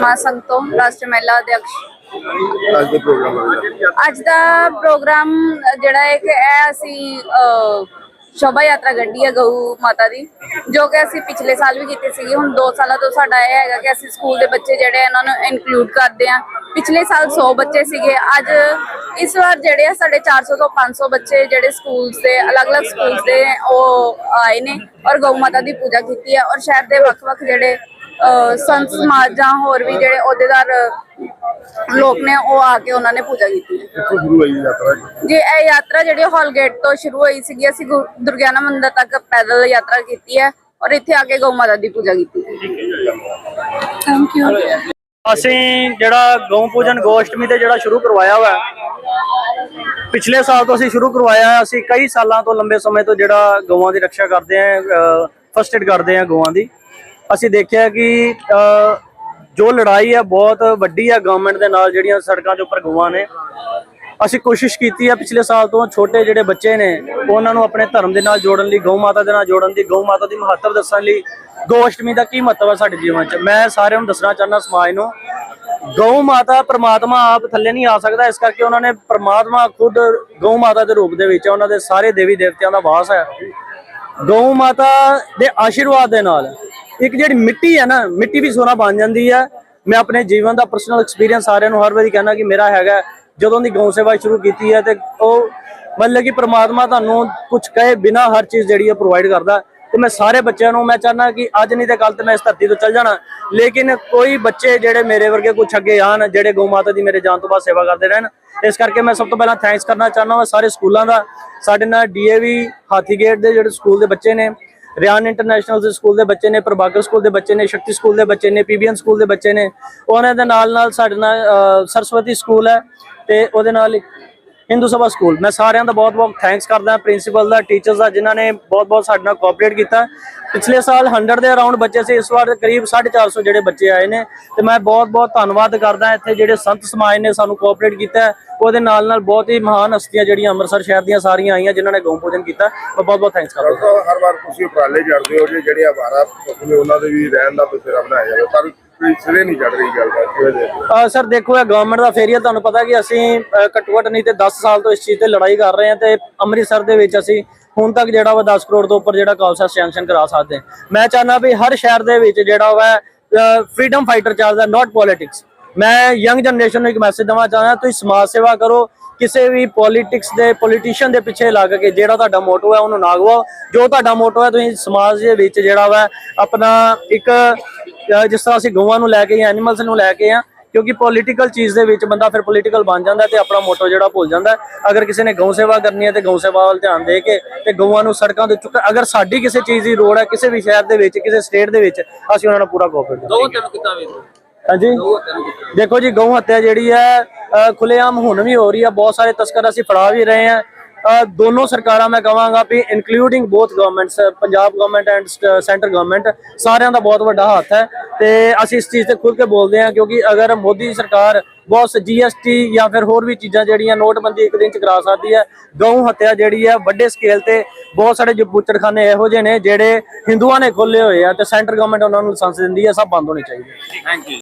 ਸਮਾਜ ਸੰਘ ਤੋਂ ਰਾਸ਼ਟਰੀ ਮਹਿਲਾ ਅਧਿਕਸ਼ ਅੱਜ ਦੇ ਪ੍ਰੋਗਰਾਮ ਅੱਜ ਦਾ ਪ੍ਰੋਗਰਾਮ ਜਿਹੜਾ ਹੈ ਕਿ ਇਹ ਅਸੀਂ ਸ਼ੋਭਾ ਯਾਤਰਾ ਕੱਢੀ ਹੈ ਗਊ ਮਾਤਾ ਦੀ ਜੋ ਕਿ ਅਸੀਂ ਪਿਛਲੇ ਸਾਲ ਵੀ ਕੀਤੀ ਸੀਗੀ। ਹੁਣ 2 ਸਾਲਾਂ ਤੋਂ ਸਾਡਾ ਇਹ ਹੈਗਾ ਕਿ ਅਸੀਂ ਸਕੂਲ ਦੇ ਬੱਚੇ ਜਿਹੜੇ ਇਹਨਾਂ ਨੂੰ ਇਨਕਲੂਡ ਕਰਦੇ ਆ ਪਿਛਲੇ ਸਾਲ 100 ਬੱਚੇ ਸੀਗੇ। ਅੱਜ ਇਸ ਵਾਰ ਜਿਹੜੇ ਆ ਸਾਡੇ 400 ਤੋਂ 500 ਬੱਚੇ ਜਿਹੜੇ ਸਕੂਲਸ ਦੇ ਅਲੱਗ-ਅਲੱਗ ਸਕੂਲਸ ਦੇ ਉਹ ਆਏ ਨੇ ਔਰ ਗਊ ਮਾਤਾ ਦੀ ਪੂਜਾ ਕੀਤੀ ਹੈ। ਔਰ ਸ਼ਹਿਰ ਦੇ ਵੱਖ-ਵੱਖ ਜਿਹੜੇ ਸੰਤ ਸਮਾਜ ਜਾਂ ਹੋਰ ਵੀ ਜਿਹੜੇ ਅਹੁਦੇਦਾਰ ਲੋਕ ਨੇ ਉਹ ਆ ਕੇ ਉਹਨਾਂ ਨੇ ਪੂਜਾ ਕੀਤੀ ਹੈ ਕਿੱਥੋਂ ਸ਼ੁਰੂ ਹੋਈ ਯਾਤਰਾ ਜੀ? ਇਹ ਯਾਤਰਾ ਜਿਹੜੀ ਹਾਲ ਗੇਟ ਤੋਂ ਸ਼ੁਰੂ ਹੋਈ ਸੀਗੀ ਅਸੀਂ ਗੁਰ- ਦੁਰਗਿਆਨਾ ਮੰਦਿਰ ਤੱਕ ਪੈਦਲ ਯਾਤਰਾ ਕੀਤੀ ਹੈ ਔਰ ਇੱਥੇ ਆ ਕੇ ਗਊ ਮਾਤਾ ਦੀ ਪੂਜਾ ਕੀਤੀ ਹੈ ਥੈਂਕ ਯੂ ਅਸੀਂ ਜਿਹੜਾ ਗਊ ਪੂਜਨ ਗੋਸ਼ਟਮੀ ਤੇ ਜਿਹੜਾ ਸ਼ੁਰੂ ਕਰਵਾਇਆ ਹੋਇਆ ਹੈ। ਪਿਛਲੇ ਸਾਲ ਤੋਂ ਅਸੀਂ ਸ਼ੁਰੂ ਕਰਵਾਇਆ ਹੈ। ਅਸੀਂ ਕਈ ਸਾਲਾਂ ਤੋਂ ਲੰਬੇ ਸਮੇਂ ਤੋਂ ਜਿਹੜਾ ਗਊਆਂ ਦੀ ਰੱਖਿਆ ਕਰਦੇ ਆਂ ਫਸਟ ਏਡ ਕਰਦੇ ਆਂ ਗਊਆਂ ਦੀ ਅਸੀਂ ਦੇਖਿਆ ਕਿ ਜੋ ਲੜਾਈ ਹੈ ਬਹੁਤ ਵੱਡੀ ਹੈ ਗਵਰਨਮੈਂਟ ਦੇ ਨਾਲ ਜਿਹੜੀਆਂ ਸੜਕਾਂ ਦੇ ਉੱਪਰ ਗਊਆਂ ਨੇ। ਅਸੀਂ ਕੋਸ਼ਿਸ਼ ਕੀਤੀ ਹੈ ਪਿਛਲੇ ਸਾਲ ਤੋਂ ਛੋਟੇ ਜਿਹੜੇ ਬੱਚੇ ਨੇ, ਉਹਨਾਂ ਨੂੰ ਆਪਣੇ ਧਰਮ ਦੇ ਨਾਲ ਜੋੜਨ ਲਈ, ਗਊ ਮਾਤਾ ਦੇ ਨਾਲ ਜੋੜਨ ਦੀ, ਗਊ ਮਾਤਾ ਦੀ ਮਹੱਤਵ ਦੱਸਣ ਲਈ ਗਊ ਅਸ਼ਟਮੀ ਦਾ ਕੀ ਮਹੱਤਵ ਹੈ ਸਾਡੇ ਜੀਵਨ 'ਚ? ਮੈਂ ਸਾਰਿਆਂ ਨੂੰ ਦੱਸਣਾ ਚਾਹੁੰਦਾ ਸਮਾਜ ਨੂੰ, ਗਊ ਮਾਤਾ ਪ੍ਰਮਾਤਮਾ ਆਪ ਥੱਲੇ ਨਹੀਂ ਆ ਸਕਦਾ, ਇਸ ਕਰਕੇ ਉਹਨਾਂ ਨੇ ਪ੍ਰਮਾਤਮਾ ਖੁਦ ਗਊ ਮਾਤਾ ਦੇ ਰੂਪ ਦੇ ਵਿੱਚ ਉਹਨਾਂ ਦੇ ਸਾਰੇ ਦੇਵੀ ਦੇਵਤਿਆਂ ਦਾ ਵਾਸ ਹੈ। ਗਊ ਮਾਤਾ ਦੇ ਆਸ਼ੀਰਵਾਦ ਦੇ ਨਾਲ ਇੱਕ ਜਿਹੜੀ ਮਿੱਟੀ ਹੈ ਨਾ, ਮਿੱਟੀ ਵੀ ਸੋਨਾ ਬਣ ਜਾਂਦੀ ਹੈ। ਮੈਂ ਆਪਣੇ ਜੀਵਨ ਦਾ ਪਰਸਨਲ ਐਕਸਪੀਰੀਅੰਸ ਸਾਰਿਆਂ ਨੂੰ ਹਰ ਵਾਰੀ ਕਹਿਣਾ ਕਿ ਮੇਰਾ ਹੈਗਾ ਜਦੋਂ ਦੀ ਗਊ ਸੇਵਾ ਸ਼ੁਰੂ ਕੀਤੀ ਹੈ ਤੇ ਉਹ ਮਤਲਬ ਕਿ ਪ੍ਰਮਾਤਮਾ ਤੁਹਾਨੂੰ ਕੁਝ ਕਹੇ ਬਿਨਾ ਹਰ ਚੀਜ਼ ਜਿਹੜੀ ਹੈ ਪ੍ਰੋਵਾਈਡ ਕਰਦਾ ਤੇ ਮੈਂ ਸਾਰੇ ਬੱਚਿਆਂ ਨੂੰ ਮੈਂ ਚਾਹਨਾ ਕਿ ਅੱਜ ਨਹੀਂ ਤੇ ਕੱਲ ਤੇ ਮੈਂ ਇਸ ਧਰਤੀ ਤੋਂ ਚੱਲ ਜਾਣਾ। ਲੇਕਿਨ ਕੋਈ ਬੱਚੇ ਜਿਹੜੇ ਮੇਰੇ ਵਰਗੇ ਕੁਝ ਅੱਗੇ ਆਣ ਜਿਹੜੇ ਗਊ ਮਾਤਾ ਦੀ ਮੇਰੇ ਜਾਣ ਤੋਂ ਬਾਅਦ ਸੇਵਾ ਕਰਦੇ ਰਹਿਣ, ਇਸ ਕਰਕੇ ਮੈਂ ਸਭ ਤੋਂ ਪਹਿਲਾਂ ਥੈਂਕਸ ਕਰਨਾ ਚਾਹੁੰਦਾ ਹਾਂ ਸਾਰੇ ਸਕੂਲਾਂ ਦਾ। ਸਾਡੇ ਨਾਲ ਡੀਏਵੀ ਹਾਥੀਗੇਟ ਦੇ ਜਿਹੜੇ ਸਕੂਲ ਦੇ ਬੱਚੇ ਨੇ। ਰਿਆਨ ਇੰਟਰਨੈਸ਼ਨਲ ਦੇ ਸਕੂਲ ਦੇ ਬੱਚੇ ਨੇ, ਪ੍ਰਭਾਕਰ ਸਕੂਲ ਦੇ ਬੱਚੇ ਨੇ, ਸ਼ਕਤੀ ਸਕੂਲ ਦੇ ਬੱਚੇ ਨੇ ਪੀਬੀਐਨ ਸਕੂਲ ਦੇ ਬੱਚੇ ਨੇ, ਉਹਨਾਂ ਦੇ ਨਾਲ ਨਾਲ ਸਾਡੇ ਨਾਲ ਸਰਸਵਤੀ ਸਕੂਲ ਹੈ ਤੇ ਉਹਦੇ ਨਾਲ ਹਿੰਦੂ ਸਭਾ ਸਕੂਲ। ਮੈਂ ਸਾਰਿਆਂ ਦਾ ਬਹੁਤ-ਬਹੁਤ ਥੈਂਕਸ ਕਰਦਾ ਪ੍ਰਿੰਸੀਪਲ ਦਾ ਟੀਚਰਸ ਦਾ, ਜਿਨ੍ਹਾਂ ਨੇ ਬਹੁਤ-ਬਹੁਤ ਸਾਡੇ ਨਾਲ ਕੋਆਪਰੇਟ ਕੀਤਾ। ਪਿਛਲੇ ਸਾਲ 100 ਦੇ ਅਰਾਊਂਡ ਬੱਚੇ ਸੀ, ਇਸ ਵਾਰ ਕਰੀਬ 450 ਜਿਹੜੇ ਬੱਚੇ ਆਏ ਨੇ। ਤੇ ਮੈਂ ਬਹੁਤ-ਬਹੁਤ ਧੰਨਵਾਦ ਕਰਦਾ ਇੱਥੇ ਜਿਹੜੇ ਸੰਤ ਸਮਾਜ ਨੇ ਸਾਨੂੰ ਕੋਆਪਰੇਟ ਕੀਤਾ। ਉਹਦੇ ਨਾਲ ਨਾਲ ਬਹੁਤ ਹੀ ਮਹਾਨ ਹਸਤੀਆਂ ਜਿਹੜੀਆਂ ਅੰਮ੍ਰਿਤਸਰ ਸ਼ਹਿਰ ਦੀਆਂ ਸਾਰੀਆਂ ਆਈਆਂ, ਜਿਨ੍ਹਾਂ ਨੇ ਗਊ ਪੂਜਨ ਕੀਤਾ। ਮੈਂ ਬਹੁਤ-ਬਹੁਤ ਥੈਂਕਸ ਕਰਦਾ। ਹਰ ਵਾਰ ਤੁਸੀਂ ਉਪਰਾਲੇ ਕਰਦੇ ਹੋ ਜੀ, ਜਿਹੜੇ ਆਵਾਰਾ ਨੇ ਉਹਨਾਂ ਦੇ ਵੀ ਰਹਿਣ ਦਾ ਬਸੇਰਾ ਬਣਾਇਆ ਜਾਵੇ, ਪਰ ਕੋਈ ਸਿਰੇ ਨਹੀਂ ਚੜ ਰਹੀ ਗੱਲ ਦਾ ਅ, ਸਰ ਦੇਖੋ ਇਹ ਗਵਰਨਮੈਂਟ ਦਾ ਫੇਰੀਆ ਤੁਹਾਨੂੰ ਪਤਾ ਕਿ ਅਸੀਂ ਅ, ਘੱਟੋ ਘੱਟ ਨਹੀਂ ਤੇ 10 ਸਾਲ ਤੋਂ ਇਸ ਚੀਜ਼ ਤੇ ਲੜਾਈ ਕਰ ਰਹੇ ਹਾਂ ਤੇ ਅੰਮ੍ਰਿਤਸਰ ਦੇ ਵਿੱਚ ਅਸੀਂ ਹੁਣ ਤੱਕ ਜਿਹੜਾ ਵਾ 10 ਕਰੋੜ ਤੋਂ ਉੱਪਰ ਜਿਹੜਾ ਕਾਲਸਾ ਸੈਂਕਸ਼ਨ ਕਰਾ ਸਕਦੇ ਹਾਂ। ਮੈਂ ਚਾਹੁੰਦਾ ਵੀ ਹਰ ਸ਼ਹਿਰ ਦੇ ਵਿੱਚ ਜਿਹੜਾ ਵਾ ਫਰੀडम ਫਾਈਟਰ ਚੱਲਦਾ ਨਾਟ ਪੋਲਿਟਿਕਸ ਮੈਂ ਯੰਗ ਜਨਰੇਸ਼ਨ ਨੂੰ ਇੱਕ ਮੈਸੇਜ ਦੇਣਾ ਚਾਹੁੰਦਾ ਤੁਸੀਂ ਸਮਾਜ ਸੇਵਾ ਕਰੋ ਕਿਸੇ ਵੀ ਪੋਲਿਟਿਕਸ ਦੇ ਪੋਲੀਟੀਸ਼ੀਅਨ ਦੇ ਪਿੱਛੇ ਲੱਗ ਕੇ ਜਿਹੜਾ ਤੁਹਾਡਾ ਮੋਟੋ ਹੈ ਉਹਨੂੰ ਨਾ ਗਵਾਓ ਜੋ ਤੁਹਾਡਾ ਮੋਟੋ ਹੈ ਤੁਸੀਂ ਸਮਾਜ ਦੇ ਵਿੱਚ ਜਿਹੜਾ ਵਾ ਆਪਣਾ ਇੱਕ ਜਿਸ ਤਰ੍ਹਾਂ ਅਸੀਂ ਗਊਆਂ ਨੂੰ ਲੈ ਕੇ ਜਾਂ ਐਨੀਮਲਸ ਨੂੰ ਲੈ ਕੇ ਆ ਕਿਉਂਕਿ ਪੋਲੀਟੀਕਲ ਚੀਜ਼ ਦੇ ਵਿੱਚ ਬੰਦਾ ਫਿਰ ਪੋਲੀਟੀਕਲ ਬਣ ਜਾਂਦਾ ਤੇ ਆਪਣਾ ਮੋਟੋ ਜਿਹੜਾ ਭੁੱਲ ਜਾਂਦਾ। ਅਗਰ ਕਿਸੇ ਨੇ ਗਊ ਸੇਵਾ ਕਰਨੀ ਹੈ ਤੇ ਗਊ ਸੇਵਾ ਵੱਲ ਧਿਆਨ ਦੇ ਕੇ ਤੇ ਗਊਆਂ ਨੂੰ ਸੜਕਾਂ ਤੇ ਚੁੱਕ ਅਗਰ ਸਾਡੀ ਕਿਸੇ ਚੀਜ਼ ਦੀ ਲੋੜ ਹੈ ਕਿਸੇ ਵੀ ਸ਼ਹਿਰ ਦੇ ਵਿੱਚ ਕਿਸੇ ਸਟੇਟ ਦੇ ਵਿੱਚ ਅਸੀਂ ਉਹਨਾਂ ਨੂੰ ਪੂਰਾ ਕੋਆਪਰੇਟ ਦੋ ਤਿੰਨ ਕਿੱਦਾਂ ਵੇਖੋ ਹਾਂਜੀ? ਦੇਖੋ ਜੀ ਗਊ ਹੱਤਿਆ ਜਿਹੜੀ ਹੈ ਖੁੱਲੇਆਮ ਹੁਣ ਵੀ ਹੋ ਰਹੀ ਹੈ ਬਹੁਤ ਸਾਰੇ ਤਸਕਰ ਅਸੀਂ ਫੜਾ ਵੀ ਰਹੇ ਹਾਂ। ਦੋਨੋਂ ਸਰਕਾਰਾਂ ਮੈਂ ਕਹਾਂਗਾ ਵੀ including both governments Punjab government and centre government ਸਾਰਿਆਂ ਦਾ ਬਹੁਤ ਵੱਡਾ ਹੱਥ ਹੈ ਤੇ ਅਸੀਂ ਇਸ ਚੀਜ਼ ਤੇ ਖੁੱਲ ਕੇ ਬੋਲਦੇ ਹਾਂ ਕਿਉਂਕਿ ਅਗਰ ਮੋਦੀ ਸਰਕਾਰ ਬਹੁਤ ਜੀਐਸਟੀ ਜਾਂ ਫਿਰ ਹੋਰ ਵੀ ਚੀਜ਼ਾਂ ਜਿਹੜੀਆਂ ਨੋਟਬੰਦੀ ਇੱਕ ਦਿਨ ਚ ਕਰਾ ਸਕਦੀ ਹੈ, ਗਊ ਹੱਤਿਆ ਜਿਹੜੀ ਹੈ ਵੱਡੇ ਸਕੇਲ ਤੇ ਬਹੁਤ ਸਾਰੇ ਜੋ ਬੁੱਚੜਖਾਨੇ ਇਹੋ ਜਿਹੇ ਨੇ ਜਿਹੜੇ ਹਿੰਦੂਆਂ ਨੇ ਖੋਲੇ ਹੋਏ ਆ ਤੇ ਸੈਂਟਰ ਗਵਰਨਮੈਂਟ ਉਹਨਾਂ ਨੂੰ ਲਾਇਸੈਂਸ ਦਿੰਦੀ ਹੈ ਸਭ ਬੰਦ ਹੋਣੇ ਚਾਹੀਦੇ। Thank you